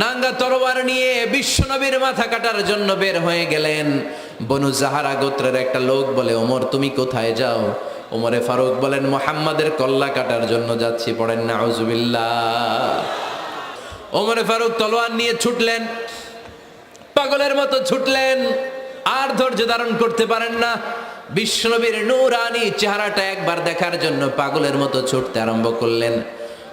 নাঙ্গা তরোয়ার নিয়ে বিশ্বনবীর মাথা কাটার জন্য বের হয়ে গেলেন। বনু জাহারা গোত্রের একটা লোক বলে, ওমর, তুমি কোথায় যাও? ওমরে ফারুক বলেন, মোহাম্মদের কল্লা কাটার জন্য যাচ্ছি, পড়েন না ওমরে ফারুক তলোয়ার নিয়ে ছুটলেন, পাগলের মতো ছুটলেন, আর ধৈর্য ধারণ করতে পারেন না। বিশ্বনবীর নূরানি চেহারাটা একবার দেখার জন্য পাগলের মতো ছুটতে আরম্ভ করলেন।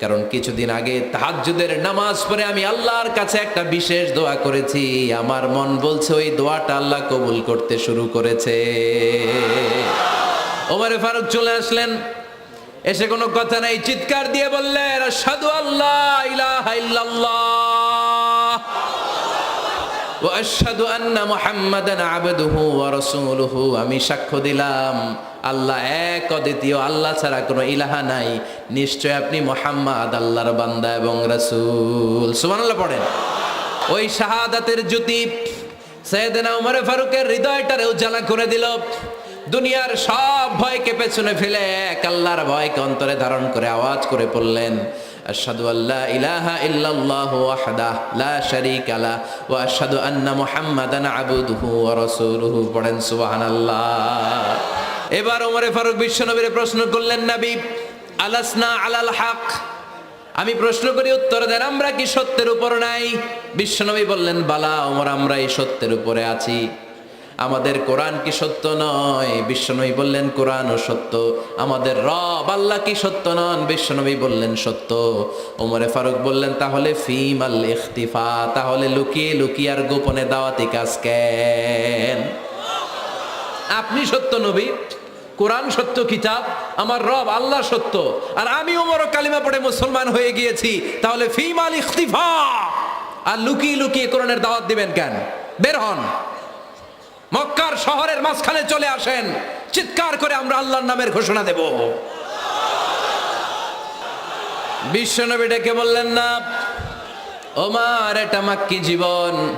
কারণ কিছুদিন আগে তাহাজ্জুদের নামাজ পড়ে আমি আল্লাহর কাছে একটা বিশেষ দোয়া করেছি। আমার মন বলছে ওই দোয়াটা আল্লাহ কবুল করতে শুরু করেছে। ওমরে ফারুক চলে আসলেন। এসে কোনো কথা নাই, চিৎকার দিয়ে বললেন সাধু আল্লাহ ইলাহা আন্না মুহাম্মাদান আবদুহু আমি সাক্ষ্য দিলাম আল্লাহ এক অদ্বিতীয়, আল্লাহ ছাড়া কোনো ইলাহা নাই। নিশ্চয় আপনি মুহাম্মদ, আল্লাহর বান্দা এবং রাসূল। সুবহানাল্লাহ পড়েন। ওই শাহাদাতের জ্যোতি সৈয়দনা উমর ফারুকের হৃদয়টারে উজ্জ্বলা করে দিল। দুনিয়ার সব ভয়কে পেছনে ফেলে এক আল্লাহর ভয়কে অন্তরে ধারণ করে আওয়াজ করে পড়লেন, আশহাদু আল্লা ইলাহা ইল্লাল্লাহু ওয়াহদাহ লা শারীকা লা, ওয়া আশহাদু আন্না মুহাম্মাদান আবদুহু ওয়া রাসূলুহু। পড়েন সুবহানাল্লাহ। এবার ওমরে ফারুক বিশ্বনবীর প্রশ্ন করলেন, নবী, আলাসনা আলাল হক? আমি প্রশ্ন করি, উত্তর দেন, আমরা কি সত্যের উপর নাই? বিশ্বনবী বললেন, বালা ওমর, আমরা এই সত্যের উপরে আছি। আমাদের কোরআন কি সত্য নয়? বিশ্বনবী বললেন কোরআন ও সত্য। আমাদের রব আল্লাহ কি সত্য নন? বিশ্বনবী বললেন, সত্য। ওমরে ফারুক বললেন, তাহলে ফিম আল ইখতিফা, তাহলে লুকিয়ে লুকিয়ে আর গোপনে দাওয়াতি কাজ কেন? আপনি সত্য নবী? কোরআন সত্য, কিতাব, আমার রব আল্লাহ সত্য। আর আমি ওমর কালিমা পড়ে মুসলমান হয়ে গিয়েছি, তাহলে ফিম আল ইখতিফা। আর লুকিয়ে লুকিয়ে কোরআনের দাওয়াত দিবেন কেন? বের হন। মক্কার শহরের মাঝখানে চলে আসেন। চিৎকার করে আমরা আল্লাহর নামের ঘোষণা দেব। বিশ্বনবী ডেকে বললেন না, ওমার, এটা মাক্কি জীবন।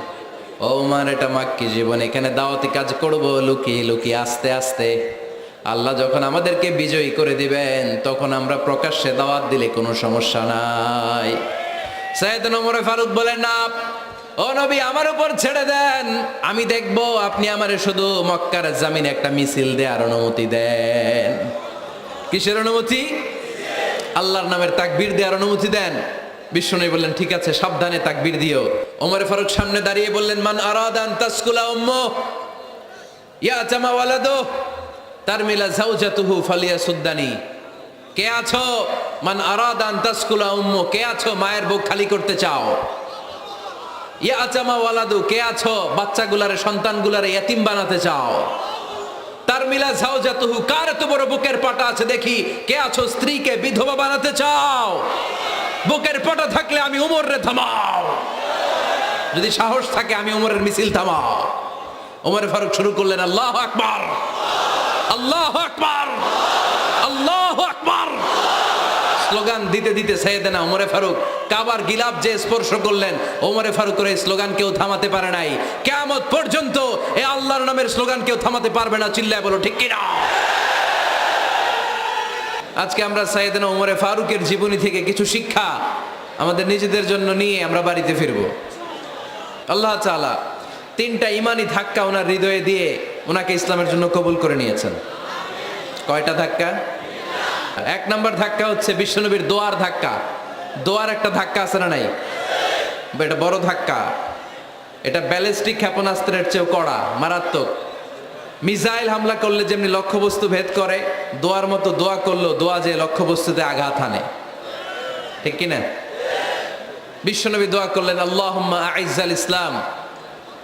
ওমার, এটা মাক্কি জীবন। এখানে দাওয়াতি কাজ করব, লুকিয়ে লুকিয়ে আস্তে আস্তে। আল্লাহ যখন আমাদেরকে বিজয়ী করে দিবেন, তখন আমরা প্রকাশ্যে দাওয়াত দিলে কোনো সমস্যা নাই। সৈয়দ নমরে ফারুক বলেন, না, ও নবী, আমার উপর ছেড়ে দেন। আমি দেখব আপনি আমারে শুধু মক্কার জামিনে একটা মিছিল দেওয়ার অনুমতি দেন। কিসের অনুমতি? আল্লাহর নামের তাকবীর দেওয়ার অনুমতি দেন। বিষ্ণু বললেন, ঠিক আছে, সাবধানে তাকবীর দিও। ওমর ফারুক সামনে দাঁড়িয়ে বললেন, মান আরাদান তাসকুলা উম্ম ইয়া জামা ওয়ালাদো তার মিলা কে আছো? মান কে মায়ের বুক খালি করতে চাও। কে আছো? বাচ্চাগুলারে, সন্তানগুলারে বানাতে চাও। তার মিলা বুকের আছে দেখি? কে আছো? স্ত্রীকে, বিধবা বানাতে চাও। বুকের পাটা থাকলে আমি উমর রে থামাও। যদি সাহস থাকে, আমি উমরের মিছিল থামাও। উমর ফারুক শুরু করলেন, আল্লাহ আকবার। আল্লাহ আকবার আল্লাহ আকবার। স্লোগান দিতে দিতে সৈয়দেনা ওমরে ফারুক, কাবার গিলাপ যে স্পর্শ করলেন, ওমরে ফারুক করে স্লোগান কেউ থামাতে পারে নাই। কেয়ামত পর্যন্ত এ আল্লাহর নামের স্লোগান কেউ থামাতে পারবে না, চিল্লায় বলো, ঠিক কিনা? আজকে আমরা সাইয়েদনা ওমরে ফারুকের জীবনী থেকে কিছু শিক্ষা আমাদের নিজেদের জন্য নিয়ে আমরা বাড়িতে ফিরব। আল্লাহ তাআলা তিনটা ইমানি ধাক্কা ওনার হৃদয়ে দিয়ে ওনাকে ইসলামের জন্য কবুল করে নিয়েছেন। কয়টা ধাক্কা? এক নম্বর ধাক্কা হচ্ছে বিশ্বনবীর দোয়ার ধাক্কা। দোয়ার একটা ধাক্কা আছে না নাই? এটা বড় ধাক্কা। এটা ব্যালিস্টিক ক্ষেপণাস্ত্রের চেয়েও কড়া, মারাত্মক। মিসাইল হামলা করলে যেমনি লক্ষ্যবস্তু ভেদ করে, দোয়ার মতো দোয়া করল দোয়া যে লক্ষ্যবস্তুতে আঘাত হানে। ঠিক কিনা বিশ্বনবী দোয়া করলেন আল্লাহ আইজাল ইসলাম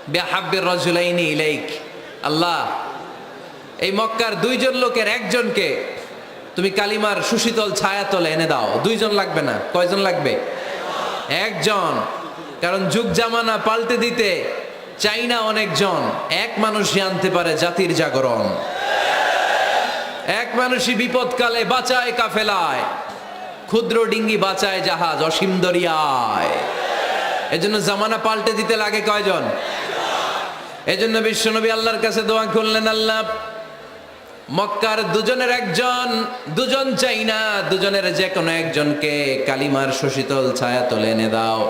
বেহাব্বির রজুলাইনি ইলাইক। আল্লাহ, এই মক্কার দুইজন লোকের একজনকে তুমি কালিমার সুশীতল ছায়াতলে এনে দাও। দুইজন লাগবে না, কয়জন লাগবে? একজন। কারণ যুগ জামানা পাল্টে দিতে চাই না অনেকজন। এক মানুষই আনতে পারে জাতির জাগরণ। এক মানুষই বিপদকালে বাঁচায় কাফেলায়। ক্ষুদ্র ডিঙ্গি বাঁচায় জাহাজ অসীম দরিয়ায়। এজন্য জামানা পাল্টে দিতে লাগে কয়জন? এজন্য বিশ্বনবী আল্লাহর কাছে দোয়া করলেন, আল্লাহ, মক্কার দুজনের একজন, দুজন চাই না, দুজনের যে কোনো একজনকে কালিমার সুশীতল ছায়া তুলে এনে দাও।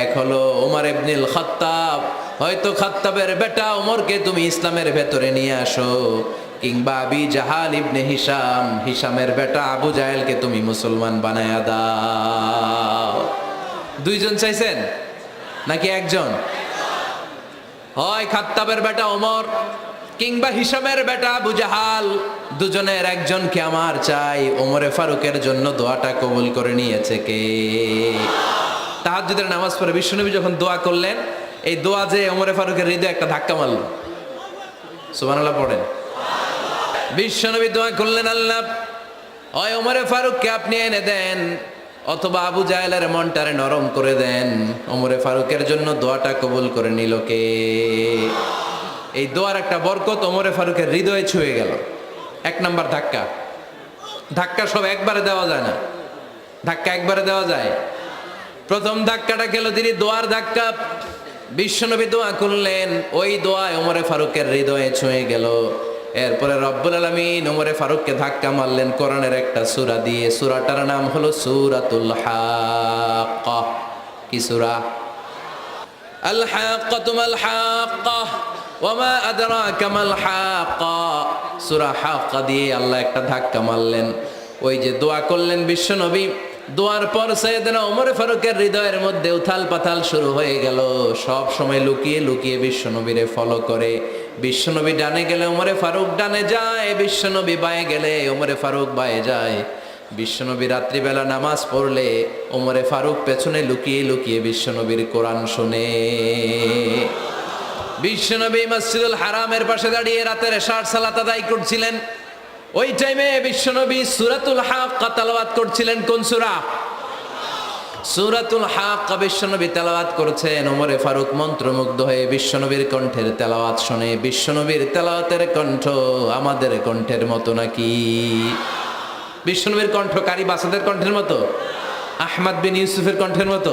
এক হলো ওমর ইবনুল খাত্তাব, হয়তো খাত্তাবের বেটা ওমরকে তুমি ইসলামের ভেতরে নিয়ে আসো, কিংবা আবি জাহাল ইবনে হিসাম হিসামের বেটা আবু জাহেলকে তুমি মুসলমান বানায়া দাও। দুইজন চাইছেন? নাকি একজন? হয় খাত্তাবের বেটা ওমর, কিংবা হিসামের বেটা আবু জাহাল দুজনের একজনকে আমার চাই? ওমরে ফারুকের জন্য দোয়াটা কবুল করে নিয়েছে কে? তাহাজুদের নামাজ পড়ে বিশ্বনবী যখন দোয়া করলেন, এই দোয়া যে ওমরে ফারুকের হৃদয়ে একটা ধাক্কা মারল। সুবহানাল্লাহ পড়েন। বিশ্বনবী দোয়া করলেন, আল্লাহ হয় ওমরে ফারুককে আপনি এনে দেন অথবা আবু জাহেলের মনটারে নরম করে দেন। ওমরে ফারুকের জন্য দোয়াটা কবুল করে নিল কে? এই দোয়ার একটা বরকত ওমরে ফারুকের হৃদয়ে ছুঁয়ে গেল। এক নাম্বার ধাক্কা। ধাক্কা সব একবারে দেওয়া যায় না। ধাক্কা একবারে দেওয়া যায়। প্রথম ধাক্কাটা গেল তিনি দোয়ার ধাক্কা বিশ্বনবী দোয়া করলেন। ওই দোয়ায় ওমরে ফারুকের হৃদয়ে ছুঁয়ে গেল। এরপরে রব্বুল আলমিন ওমরে ফারুককে ধাক্কা মারলেন, কোরআনের একটা সূরা দিয়ে। সূরাটার নাম হলো সূরাতুল হাক্কা। কি সূরা? হাক্কাতু মাল হাক্কা, ওয়ামা আদরাকা মাল হাক্কা। সূরা হাক্কা দিয়ে আল্লাহ একটা ধাক্কা মারলেন। ওই যে দোয়া করলেন বিশ্বনবী দোয়ার পর সৈয়দনা ওমর ফারুকের হৃদয়ের মধ্যে উথাল পাথাল শুরু হয়ে গেল। সব সময় লুকিয়ে লুকিয়ে বিশ্বনবীরে ফলো করে। বিশ্বনবী ডানে গেলে ওমরে ফারুক ডানে যায়, বিশ্বনবী বায়ে গেলে ওমরে ফারুক বায়ে যায়। বিশ্বনবী রাত্রিবেলা নামাজ পড়লে ওমরে ফারুক পেছনে লুকিয়ে লুকিয়ে বিশ্বনবীর কোরআন শোনে। বিশ্বনবী মসজিদুল হারামের পাশে দাঁড়িয়ে রাতের ষাট সালাত আদায় করছিলেন। ওই টাইমে বিশ্বনবী সুরাতুল হাক তালাওয়াত করছিলেন কোন সুরা? সুরাতুল হাক বিশ্বনবী তেলাওয়াত করেছেন। ওমরে ফারুক মন্ত্রমুগ্ধ হয়ে বিশ্বনবীর কণ্ঠের তেলাওয়াত শুনে, বিশ্বনবীর তেলাওয়াতের কণ্ঠ আমাদের কণ্ঠের মতো নাকি? বিশ্বনবীর কণ্ঠ কারি বাসাদের কণ্ঠের মতো? আহমদ বিন ইউসুফের কণ্ঠের মতো?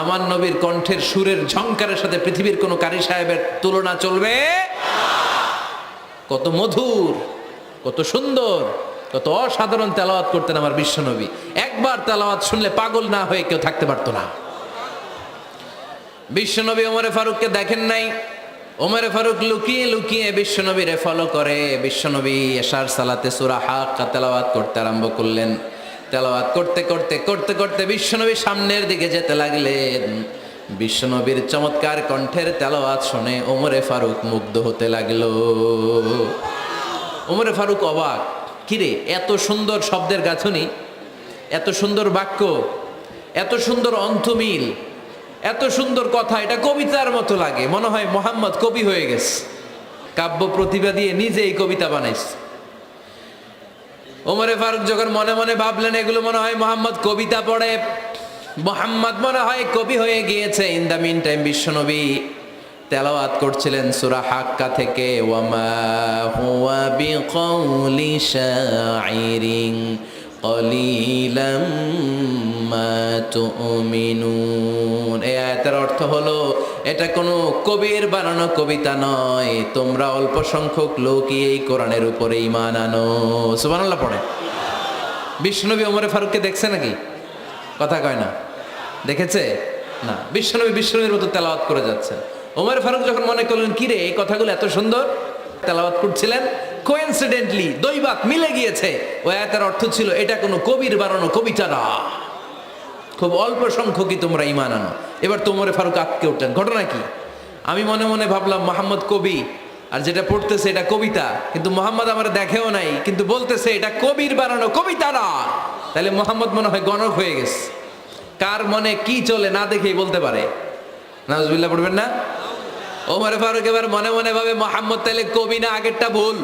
আমার নবীর কণ্ঠের সুরের ঝংকারের সাথে পৃথিবীর কোনো কারি সাহেবের তুলনা চলবে? কত মধুর, কত সুন্দর কত অসাধারণ তেলাওয়াত করতেন আমার বিশ্বনবী। একবার তেলাওয়াত শুনলে পাগল না হয়ে কেউ থাকতে পারতো না। বিশ্বনবী ওমরে ফারুককে দেখেন নাই। ওমরে ফারুক লুকিয়ে লুকিয়ে বিশ্বনবীরে ফলো করে। বিশ্বনবী এশার সালাতে সুরা হাক্কা তেলাওয়াত করতে আরম্ভ করলেন। তেলাওয়াত করতে করতে করতে করতে বিশ্বনবী সামনের দিকে যেতে লাগলেন। বিশ্বনবীর চমৎকার কণ্ঠের তেলাওয়াত শুনে ওমরে ফারুক মুগ্ধ হতে লাগল। ওমরে ফারুক অবাক। কিরে, এত সুন্দর শব্দের গাঁথনি, এত সুন্দর বাক্য, এত সুন্দর অন্থমিল এত সুন্দর কথা, এটা কবিতার মতো লাগে। মনে হয় মোহাম্মদ কবি হয়ে গেছে। কাব্য প্রতিভা দিয়ে নিজেই কবিতা বানাইছে। ওমরে ফারুক যখন মনে মনে ভাবলেন, এগুলো মনে হয় মোহাম্মদ কবিতা পড়ে। মোহাম্মদ মনে হয় কবি হয়ে গিয়েছে। ইন দ্য মিন টাইম বিশ্বনবী। তেলাওয়াত করছিলেন সুরা হাক্কা থেকে, ওয়ামা অর্থ হলো, এটা কোনো কবির বানানো কবিতা নয়, তোমরা অল্প সংখ্যক লোকই এই কোরআনের উপরে ইমান আনো। সুবহানাল্লাহ পড়ে। বিষ্ণুনবী ওমরে ফারুককে দেখছে নাকি? কথা কয় না। দেখেছে? না, বিশ্বনবী বিশ্বনবীর মতো তেলাওয়াত করে যাচ্ছে। ওমর ফারুক যখন মনে করলেন, কিরে, এই কথাগুলো এত সুন্দর? তেলাওয়াত করছিলেন। কোইন্সিডেন্টলি দৈবাত মিলে গিয়েছে। ওই আয়াতের অর্থ ছিল, এটা কোনো কবির বানানো কবিতা না। খুব অল্প সংখ্যকই তোমরা ইমান আনো। এবার তোমরে ফারুক আটকে উঠলেন। ঘটনা কি? আমি মনে মনে ভাবলাম, মোহাম্মদ কবি, আর যেটা পড়তেছে এটা কবিতা। কিন্তু মোহাম্মদ আমার দেখেও নাই, কিন্তু বলতেছে, এটা কবির বানানো কবিতা না। তাহলে মোহাম্মদ মনে হয় গণক হয়ে গেছে। কার মনে কি চলে না দেখেই বলতে পারে। নাজবিল্লা পড়বেন না? ওমর ফারুক এবার মনে মনে ভাবে, মোহাম্মদ তাহলে কবি না, আগেরটা ভুল।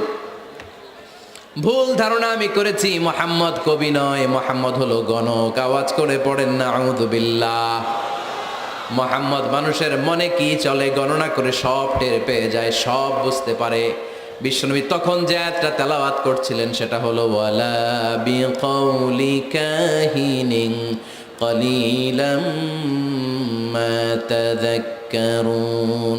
ভুল ধারণা আমি করেছি, মোহাম্মদ কবি নয়, মোহাম্মদ হলো গণক। আওয়াজ করে পড়েন না আউদুবিল্লাহ মোহাম্মদ মানুষের মনে কি চলে? গণনা করে সব টের পেয়ে যায়, সব বুঝতে পারে। বিশ্বনবী তখন যে আয়াতটা তেলাওয়াত করছিলেন, সেটা হলো, ওয়ালা মা তাযাক্কারুন।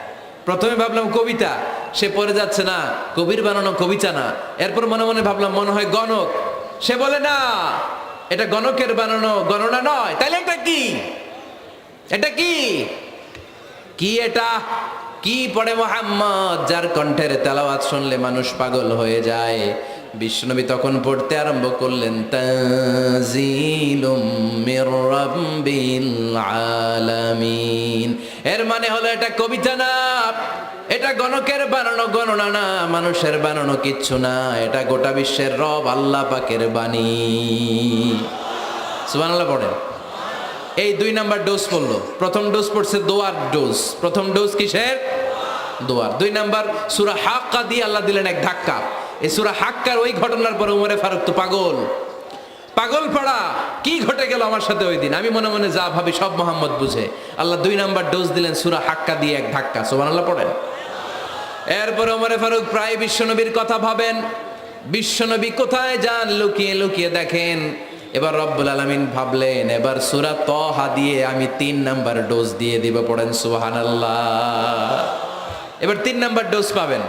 প্রথমে ভাবলাম কবিতা, সে পড়ে যাচ্ছে না, কবির বানানো কবিতা না। এরপর মনে মনে ভাবলাম, মনে হয় গণক। সে বলে, না, এটা গণকের বানানো, গণনা নয়। তাইলে এটা কি? এটা কি? কি এটা? কি পড়ে মোহাম্মদ, যার কণ্ঠের তেলাওয়াত শুনলে মানুষ পাগল হয়ে যায়। বিষ্ণবী তখন পড়তে আরম্ভ করলেন, তাজিলুম মির রাব্বিল আলামিন। এর মানে হলো এটা কবিতা না। এটা গণকের বানানো গণনা না, মানুষের বানানো কিচ্ছু না। এটা গোটা বিশ্বের রব আল্লাহ পাকের বাণী। পড়েন। এই দুই নাম্বার ডোজ পড়ল। প্রথম ডোজ পড়ছে দোয়ার ডোজ। প্রথম ডোজ কিসের? দোয়ার। দুই নাম্বার, সুরা হাক্কা দিয়ে আল্লাহ দিলেন এক ধাক্কা। এই সুরা হাক্কার ওই ঘটনার পরে উমরে ফারুক তো পাগল। পাগল পাড়া কি ঘটে গেল আমার সাথে ওই দিন? আমি মনে মনে যা ভাবি সব মোহাম্মদ বুঝে। আল্লাহ দুই নাম্বার ডোজ দিলেন, সুরা হাক্কা দিয়ে এক ধাক্কা। সোমান আল্লাহ পড়েন। এরপরে ওমরে ফারুক প্রায় বিশ্বনবীর কথা ভাবেন। বিশ্বনবী কোথায় যান? লুকিয়ে লুকিয়ে দেখেন। এবার রব্বুল আলমিন ভাবলেন, এবার সুরা তহা দিয়ে আমি তিন নাম্বার ডোজ দিয়ে দিব, পড়েন সুহান এবার তিন নাম্বার ডোজ পাবেন।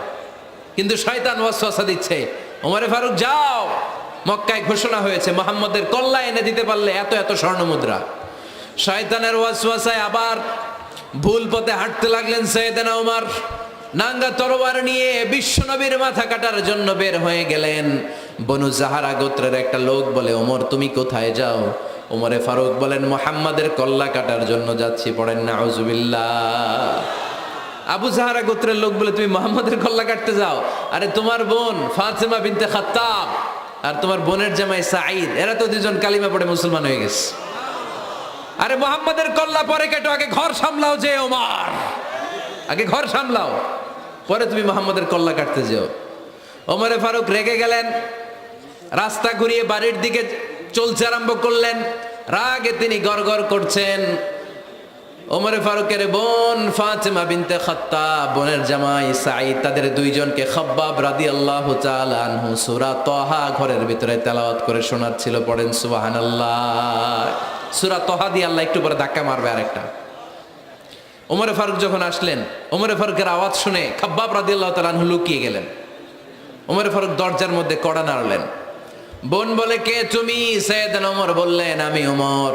কিন্তু শয়তান ওয়াসওয়াসা দিচ্ছে, ওমরে ফারুক, যাও! মক্কায় ঘোষণা হয়েছে, মোহাম্মদের কল্লা এনে দিতে পারলে এত এত স্বর্ণ মুদ্রা শয়তানের ওয়াসওয়াসায় আবার ভুল পথে হাঁটতে লাগলেন সৈয়দানা ওমর নাঙ্গা তরোয়ার নিয়ে বিশ্বনবীর মাথা কাটার জন্য বের হয়ে গেলেন। বনু জাহারা গোত্রের একটা লোক বলে, ওমর, তুমি কোথায় যাও? ওমরে ফারুক বলেন, মোহাম্মদের কল্লা কাটার জন্য যাচ্ছি, পড়েন না আবু জাহারা গোত্রের লোক বলে, তুমি মোহাম্মদের কল্লা কাটতে যাও? আরে, তোমার বোন ফাতেমা বিনতে খাত্তাব। আর তোমার বোনের জামাই সাঈদ, এরা তো দুজন কালিমা পড়ে মুসলমান হয়ে গেছে। আরে মোহাম্মদের কল্লা পরে কেটো, আগে ঘর সামলাও যে ওমার। আগে ঘর সামলাও, পরে তুমি মোহাম্মদের কল্লা কাটতে যেও। ওমরে ফারুক রেগে গেলেন, রাস্তা ঘুরিয়ে বাড়ির দিকে চলছে, আরম্ভ করলেন। রাগে তিনি গড় করছেন। ওমরে ফারুকের বোন ফাতেমা বিনতে খাত্তা বোনের জামাই সাঈদ, তাদের দুইজনকে খাব্বাব রাদিয়াল্লাহু তাআলা আনহু সূরা তহা ঘরের ভিতরে তেলাওয়াত করে শোনাচ্ছিল, পড়েন সুবহানাল্লাহ। সূরা তহা দিয়ে আল্লাহ একটু পরে ধাক্কা মারবে আরেকটা। ওমরে ফারুক যখন আসলেন, ওমরে ফারুকের আওয়াজ শুনে খাব্বাব রাদিয়াল্লাহু তাআলা আনহু লুকিয়ে গেলেন। ওমরে ফারুক দরজার মধ্যে কড়া নাড়লেন। বোন বলে, কে তুমি? সৈয়দান ওমর বললেন, আমি ওমর।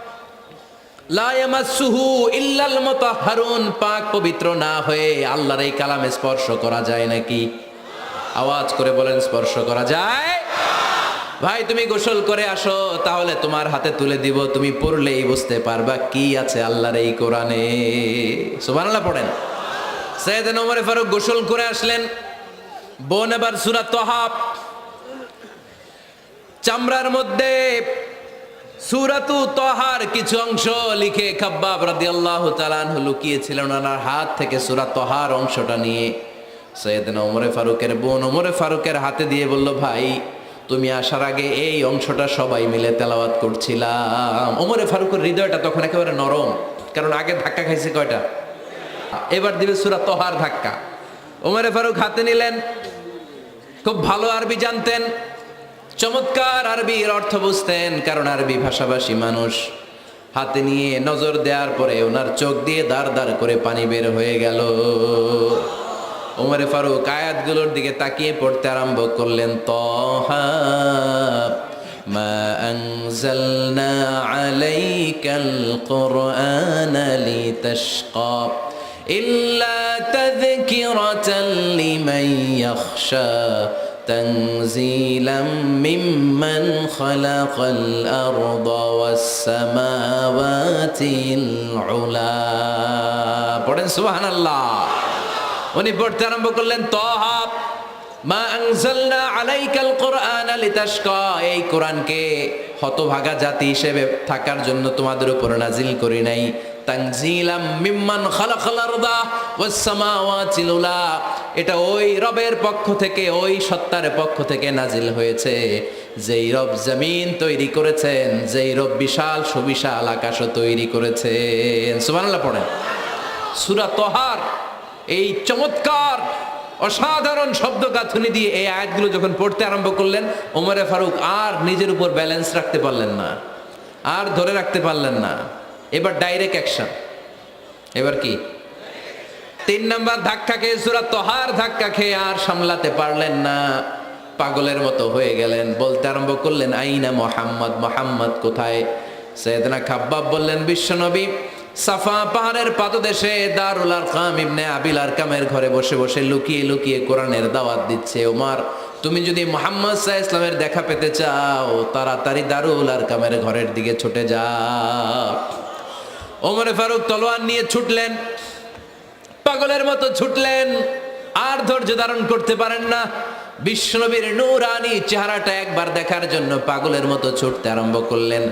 পাক পবিত্র না হয়ে আল্লাহর এই কালামে স্পর্শ করা যায় নাকি? আওয়াজ করে বলেন, স্পর্শ করা যায়। ভাই, তুমি গোসল করে আসো, তাহলে তোমার হাতে তুলে দিব, তুমি পড়লেই বুঝতে পারবা কি আছে আল্লাহর এই কোরআনে। সুবহানাল্লাহ পড়েন। সৈয়দ ওমরে ফারুক গোসল করে আসলেন। বোন এবার সুরা তহাব চামড়ার মধ্যে সুরাতু তহার কিছু অংশ লিখে খাব্বাব রাদিয়াল্লাহু তাআলা আনহু লুকিয়েছিলেন ওনার হাত থেকে সুরা তহার অংশটা নিয়ে। সৈয়দনা ওমরে ফারুকের বোন ওমরে ফারুকের হাতে দিয়ে বলল, ভাই, তুমি আসার আগে এই অংশটা সবাই মিলে তেলাওয়াত করছিলাম। ওমরে ফারুকের হৃদয়টা তখন একেবারে নরম, কারণ আগে ধাক্কা খাইছে কয়টা? এবার দিবে সুরা তোহার ধাক্কা। ওমরে ফারুক হাতে নিলেন, খুব ভালো আরবি জানতেন। চমৎকার আরবির অর্থ বুঝতেন কারণ আরবি ভাষাভাষী মানুষ হাতে নিয়ে নজর দেওয়ার পরে ওনার চোখ দিয়ে দাঁড় দাঁড় করে পানি বের হয়ে গেল ওমরে ফারুক আয়াতগুলোর দিকে তাকিয়ে পড়তে আরম্ভ করলেন তহা মা أنزلنا عليك القرآن لتشقى إلا تذكرة لمن يخشى تنزيلا ممن خلق الأرض والسماوات العلا পড়েন সুবহান আল্লাহ উনি পড়তে আরম্ভ করলেন তহা মা আনজালনা আলাইকাল কোরআন লিতাশকা এই কোরআনকে হতভাগা জাতি হিসেবে থাকার জন্য তোমাদের উপর নাজিল করি নাই তানজিলাম মিম্মান খালাকাল আরদা ওয়াস সামাওয়াতি উলা। এটা ওই রবের পক্ষ থেকে, ওই সত্তার পক্ষ থেকে নাজিল হয়েছে। যেই রব জমিন তৈরি করেছেন, যেই রব বিশাল সুবিশাল আকাশও তৈরি করেছেন। সুবহানাল্লাহ পড়েন। সূরা তহার, এই চমৎকার, অসাধারণ শব্দ গাঁথুনি দিয়ে এই আয়াতগুলো যখন পড়তে আরম্ভ করলেন, ওমরে ফারুক আর নিজের উপর ব্যালেন্স রাখতে পারলেন না, আর ধরে রাখতে পারলেন না। এবার ডাইরেক্ট অ্যাকশন এবার কি? তিন নাম্বার ধাক্কা খেয়ে, সুরা তোহার ধাক্কা খেয়ে আর সামলাতে পারলেন না। পাগলের মতো হয়ে গেলেন। বলতে আরম্ভ করলেন, আইনা মোহাম্মদ মোহাম্মদ কোথায়? সৈয়দনা খাব্বাব বললেন, বিশ্বনবী, সাফা পাহাড়ের পাদদেশে দারুল আরকাম ইবনে আবিল আরকামের ঘরে বসে বসে লুকিয়ে লুকিয়ে কোরআনের দাওয়াত দিচ্ছে ওমার। তুমি যদি মোহাম্মদ সাহা ইসলামের দেখা পেতে চাও, তাড়াতাড়ি দারুল আরকামের ঘরের দিকে ছুটে যাও। ওমরে ফারুক তলোয়ার নিয়ে ছুটলেন। পাগলের মতো ছুটলেন। আর ধৈর্য ধারণ করতে পারেন না। বিশ্বনবীর নূরানি চেহারাটা একবার দেখার জন্য পাগলের মতো ছুটতে আরম্ভ করলেন।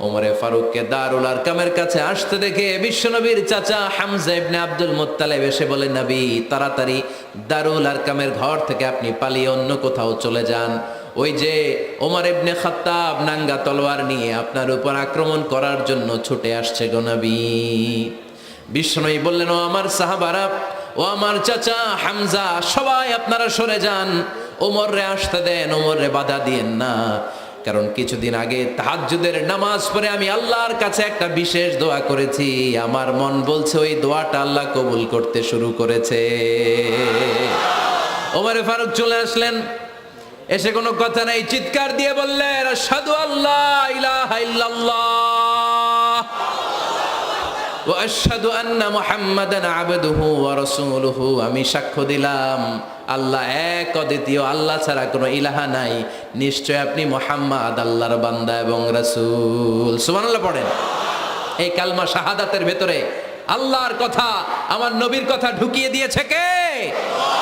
ওমরে ফারুককে দারুল আরকামের কাছে আসতে দেখে বিশ্বনবীর চাচা হামজা ইবনে আব্দুল মুত্তালিব এসে বলে, নবী, তাড়াতাড়ি দারুল আরকামের ঘর থেকে আপনি পালিয়ে অন্য কোথাও চলে যান। ওই যে ওমর ইবনে খাত্তাব নাঙ্গা তলোয়ার নিয়ে আপনার উপর আক্রমণ করার জন্য ছুটে আসছে গো নবী। বিষ্ণুই বললেন, ও আমার সাহাবারা, ও আমার চাচা হামজা, সবাই আপনারা সরে যান। ওমররে আসতে দেন, ওমররে বাধা দিয়েন না। কারণ কিছুদিন আগে তাহাজ্জুদের নামাজ পড়ে আমি আল্লাহর কাছে একটা বিশেষ দোয়া করেছি। আমার মন বলছে, ওই দোয়াটা আল্লাহ কবুল করতে শুরু করেছে। ওমরে ফারুক চলে আসলেন। এসে কোন কথা নাই, চিৎকার দিয়ে বললেন সাধু আল্লাহ আমি সাক্ষ্য দিলাম, আল্লাহ এক অদ্বিতীয়, আল্লাহ ছাড়া কোনো ইলাহা নাই। নিশ্চয় আপনি মোহাম্মদ, আল্লাহর বান্দা এবং রাসূল। সুবহানাল্লাহ পড়েন। এই কালমা শাহাদাতের ভেতরে আল্লাহর কথা, আমার নবীর কথা ঢুকিয়ে দিয়েছে কে? আল্লাহ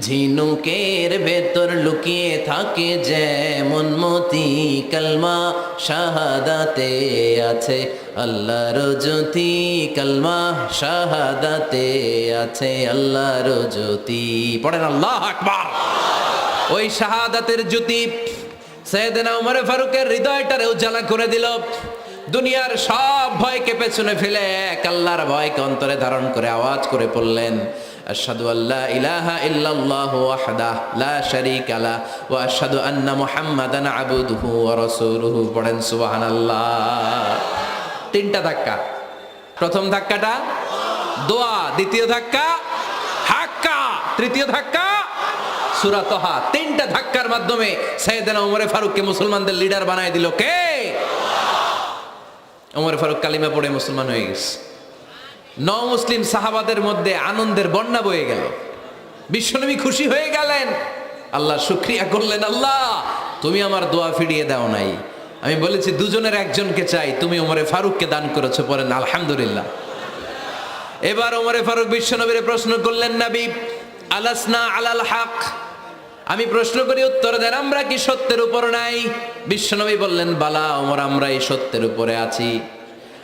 ঝিনুকের ভেতর লুকিয়ে থাকে যেমন মতি কালমা, শাহাদাতে আছে। আল্লাহর জ্যোতি কালমা, শাহাদাতে আছে। আল্লাহর জ্যোতি, পড়েন আল্লাহ আকবার। ওই শাহাদাতের জ্যোতি সৈয়দনা উমর ফারুকের হৃদয়টারে উজ্জ্বলা করে দিল। দুনিয়ার সব ভয়কে পেছনে ফেলে এক আল্লাহর ভয়কে অন্তরে ধারণ করে আওয়াজ করে পড়লেন আশহাদু আল্লা ইলাহা ইল্লাল্লাহু ওয়াহদাহ লা শারীকা লা ওয়া আশহাদু আন্না মুহাম্মাদান আবদুহু ওয়া রাসূলুহু। পড়েন সুবহানাল্লাহ। তিনটা ধাক্কা। প্রথম ধাক্কাটা দোয়া। দ্বিতীয় ধাক্কা হাক্কা। তৃতীয় ধাক্কা সুরা তোহা। তিনটা ধাক্কার মাধ্যমে সৈয়দনা উমরে ফারুককে মুসলমানদের লিডার বানায় দিল কে? উমরে ফারুক কালিমা পড়ে মুসলমান হয়ে গেছে। ন মুসলিম সাহাবাদের মধ্যে আনন্দের বন্যা বয়ে গেল। বিশ্বনবী খুশি হয়ে গেলেন। আল্লাহ শুক্রিয়া করলেন, আল্লাহ, তুমি আমার দোয়া ফিরিয়ে দাও নাই। আমি বলেছি, দুজনের একজনকে চাই। তুমি ওমরে ফারুককে দান করেছ, পরে আলহামদুলিল্লাহ। এবার ওমরে ফারুক বিশ্বনবীর প্রশ্ন করলেন, নবী, আলাসনা আলাল হক? আমি প্রশ্ন করি, উত্তর দেন, আমরা কি সত্যের উপর নাই? বিশ্বনবী বললেন, বালা, ওমর আমরা এই সত্যের উপরে আছি।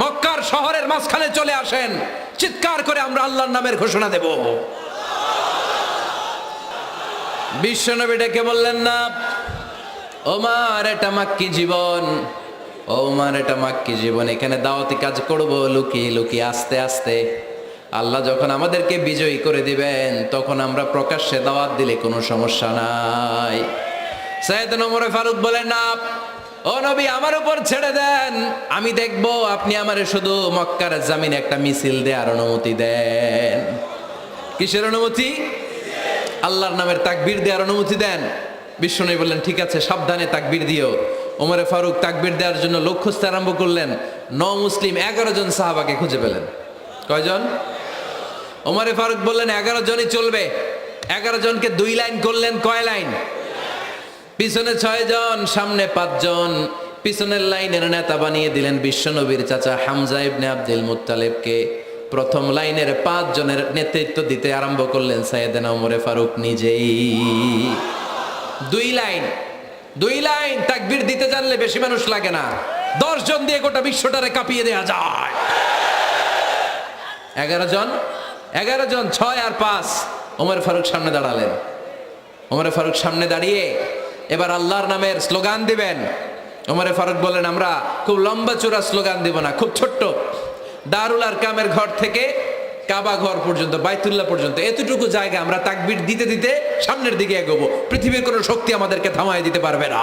মক্কার শহরের মাঝখানে চলে আসেন। চিৎকার করে আমরা আল্লাহর নামের ঘোষণা দেব। বিশ্বনবী ডেকে বললেন, না, ওমার এটা মাক্কি জীবন। ওমার এটা মাক্কি জীবন। এখানে দাওয়াতি কাজ করব লুকিয়ে লুকিয়ে, আস্তে আস্তে। আল্লাহ যখন আমাদেরকে বিজয়ী করে দিবেন, তখন আমরা প্রকাশ্যে দাওয়াত দিলে কোনো সমস্যা নাই। সৈয়দ নমরে ফারুক বলেন, না ও নবী, আমার উপর ছেড়ে দেন। আমি দেখব আপনি আমারে শুধু মক্কার জামিনে একটা মিছিল দেওয়ার অনুমতি দেন। কিসের অনুমতি? আল্লাহর নামের তাকবীর দেওয়ার অনুমতি দেন। বিশ্ব বিষ্ণু বললেন, ঠিক আছে, সাবধানে তাকবীর দিও। ওমরে ফারুক তাকবীর দেওয়ার জন্য লোক খুঁজতে আরম্ভ করলেন। ন মুসলিম, এগারো জন সাহাবাকে খুঁজে পেলেন। কয়জন? ওমরে ফারুক বললেন, এগারো জনই চলবে। এগারো জনকে দুই লাইন করলেন, কয় লাইন? পিছনে ছয় জন সামনে পাঁচজন। পিছনের লাইনের নেতা বানিয়ে দিলেন বিশ্বনবীর চাচা হামজা ইবনে আব্দুল মুত্তালেবকে। প্রথম লাইনের পাঁচ জনের নেতৃত্ব দিতে আরম্ভ করলেন সাইয়েদেনা ওমরে ফারুক নিজেই। দুই লাইন দুই লাইন তাকবীর দিতে জানলে বেশি মানুষ লাগে না। দশ জন দিয়ে গোটা বিশ্বটারে কাঁপিয়ে দেয়া যায়। এগারো জন এগারো জন ছয় আর পাঁচ। ওমর ফারুক সামনে দাঁড়ালেন। ওমরে ফারুক সামনে দাঁড়িয়ে এবার আল্লাহর নামের স্লোগান দিবেন। ওমরে ফারুক বলেন, আমরা খুব লম্বা চূড়া স্লোগান দিব না, খুব ছোট্ট। দারুল আর কামের ঘর থেকে কাবা ঘর পর্যন্ত, বাইতুল্লাহ পর্যন্ত, এতটুকু জায়গা আমরা তাকবির দিতে দিতে সামনের দিকে এগোবো। পৃথিবীর কোনো শক্তি আমাদেরকে থামায় দিতে পারবে না।